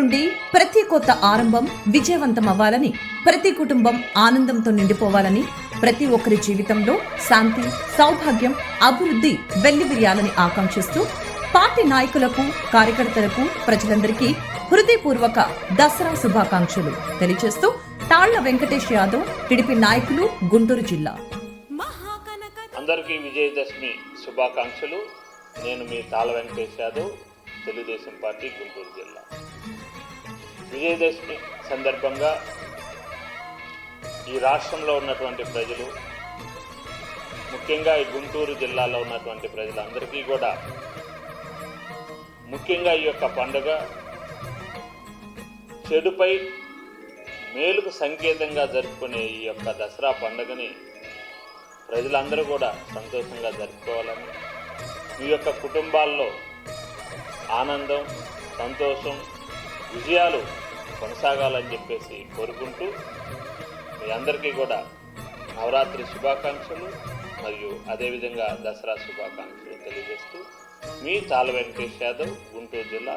నుండి ప్రతి కొత్త ఆరంభం విజయవంతం అవ్వాలని ప్రతి కుటుంబం ఆనందంతో నిండిపోవాలని ప్రతి ఒక్కరి జీవితంలో శాంతి సౌభాగ్యం అభివృద్ధి వెల్లివిరియాలని ఆకాంక్షిస్తూ పార్టీ నాయకులకు కార్యకర్తలకు ప్రజలందరికీ హృదయపూర్వక దసరా శుభాకాంక్షలు తెలియజేస్తూ తాళ్ళ వెంకటేష్ యాదవ్ టిడిపి నాయకులు గుంటూరు జిల్లా. అందరికీ విజయదశమి శుభాకాంక్షలు. నేను మీ తాళ వెంకటేష్ యాదవ్ తెలుగుదేశం పార్టీ గుంటూరు జిల్లా. విజయదశమి సందర్భంగా ఈ రాష్ట్రంలో ఉన్నటువంటి ప్రజలు ముఖ్యంగా ఈ గుంటూరు జిల్లాలో ఉన్నటువంటి ప్రజలందరికీ కూడా ముఖ్యంగా ఈ యొక్క పండుగ చెడుపై మేలుకు సంకేతంగా జరుపుకునే ఈ యొక్క దసరా పండుగని ప్రజలందరూ కూడా సంతోషంగా జరుపుకోవాలని మీ యొక్క కుటుంబాల్లో ఆనందం సంతోషం విజయాలు కొనసాగాలని చెప్పేసి కోరుకుంటూ మీ అందరికీ కూడా నవరాత్రి శుభాకాంక్షలు మరియు అదేవిధంగా దసరా శుభాకాంక్షలు తెలియజేస్తూ మీ తాళ వెంకటేష్ యాదవ్ గుంటూరు జిల్లా